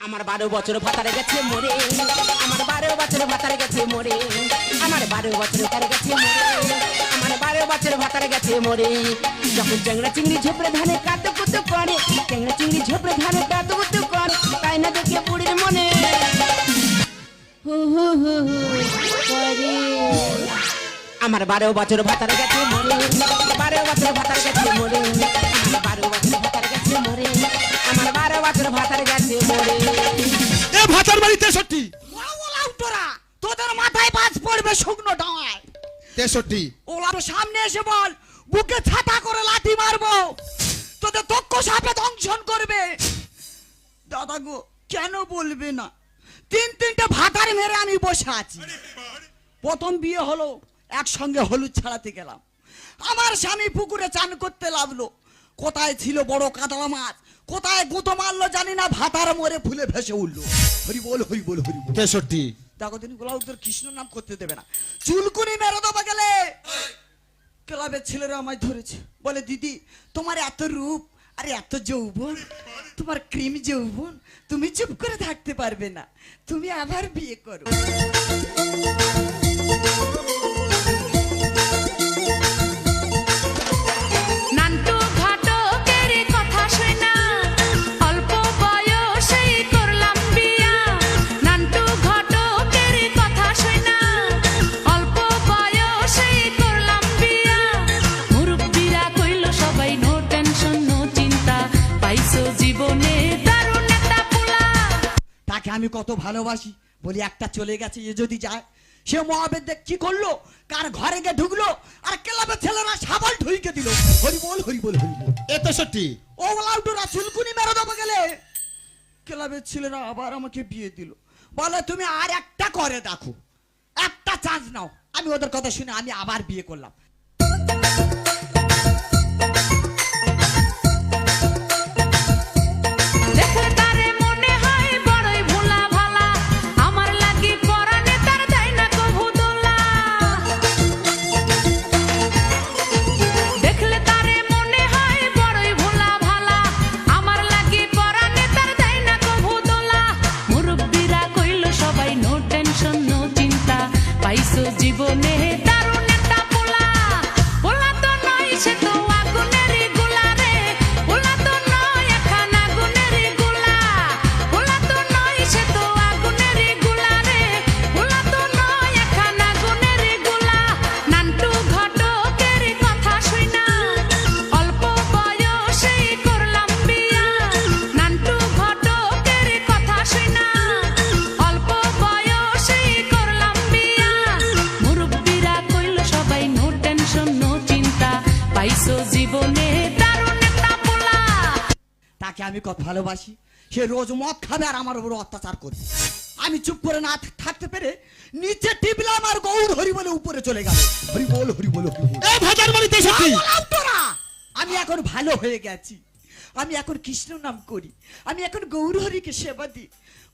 আমার বারো বছর ভাতারে গেছে মরে। আমার বারো বছর ভাতারে গেছে মরে। আমার বারো বছর ভাতারে গেছে মরে। আমার বারো বছর ভাতারে গেছে মরে। যখন চ্যাংড়া চিংড়ি ঝোপড়ে ধানে কাঁদতে কুতো করে চ্যাংড়া চিংড়ি ঝোপড়ে ধানে কাঁদতে কুতো করে, তাই না দেখে বুড়ির মনে? হু হু হু। আমার বারো বছর ভাতারে গেছে মরে। বারো বছর ভাতারে গেছে মরে। বাজ শুকনো ডাঙায় তেষট্টি। ওলা তো সামনে এসে বল বুকে ছাতা করে লাঠি মারবো। তোদের দক্ষ সাপে দংশন করবে। দাদা গো কেন বলবে না? তিন তিনটে ভাতার মেরে আমি বসে আছি। প্রথম বিয়ে হলো একসঙ্গে হলুদ ছাড়াতে গেলাম। আমার স্বামী পুকুরে চান করতে লাগল। কোথায় ছিল বড় কাতলা মাছ? কোথায় গুঁতো মারলো জানি না ভাতার মরে ফুলে ভেসে উঠল। হরি বল হরি বল হরি বল তেষট্টি। দেখো তিনি গোলাউদ্দের কৃষ্ণ নাম করতে দেবে না। চুলকুনি গেলে। ক্লাবের ছেলেরা আমায় ধরেছে। বলে, দিদি, তোমার এত রূপ আর এত যৌবন, তোমার ক্রিম যৌবন, তুমি চুপ করে থাকতে পারবে না। তুমি আবার বিয়ে করো। তাকে আমি কত ভালোবাসি। বলি একটা চলে গেছে এ যদি যায় সে মহাবেদ দেখ কি করল? কার ঘরে গিয়ে ঢুকলো? আর ক্লাবের ছেলেরা সাবাল ঢুইকে দিল। হরি বল হরি বল হরি বল। এ তেষট্টি ও লাউডুরা চুলকুনি মেরে দেবো গেলে। ক্লাবের ছেলেরা আবার আমাকে বিয়ে দিল। বলে তুমি আর একটা করে দেখো। একটা চান্স নাও। আমি ওদের কথা শুনে আমি আবার বিয়ে করলাম। তাকে আমি কত ভালোবাসি? সে রোজ মদ খাবে আর আমার উপর অত্যাচার করবে। আমি চুপ করে না থাকতে পেরে নিচে টিপলাম আর গৌর হরি বলে উপরে চলে গেল। হরি বল হরি বল হরি বল। এ ভাতার বাড়ি তেষট্টি বললাম তোরা, আমি এখন ভালো হয়ে গেছি। আমি এখন কৃষ্ণ নাম করি। আমি এখন গৌর হরিকে সেবা দিই।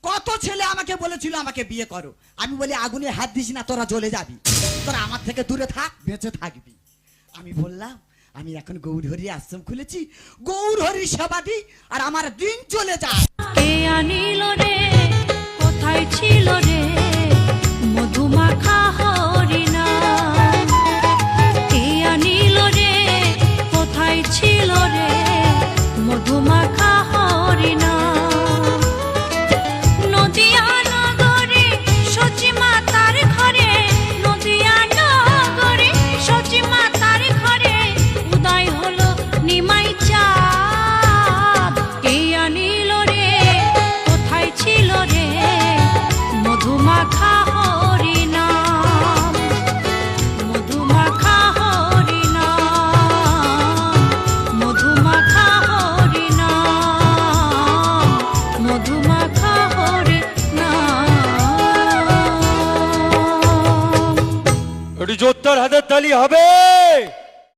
কত ছেলে আমাকে বলেছিল আমাকে বিয়ে করো। আমি বলি আগুনে হাত দিস না তোরা জ্বলে যাবি। তোরা আমার থেকে দূরে থাক বেঁচে থাকবি। আমি বললাম আমি এখন গৌরহরি আশ্রম খুলেছি। গৌরহরি সেবা দিই আর আমার দিন চলে যায়। কে রে? কোথায় ছিল রে? মধুমাখা হরিণা। কে আনিল রে? কোথায় ছিল রে? একটু জোরদার হাতের তালি হবে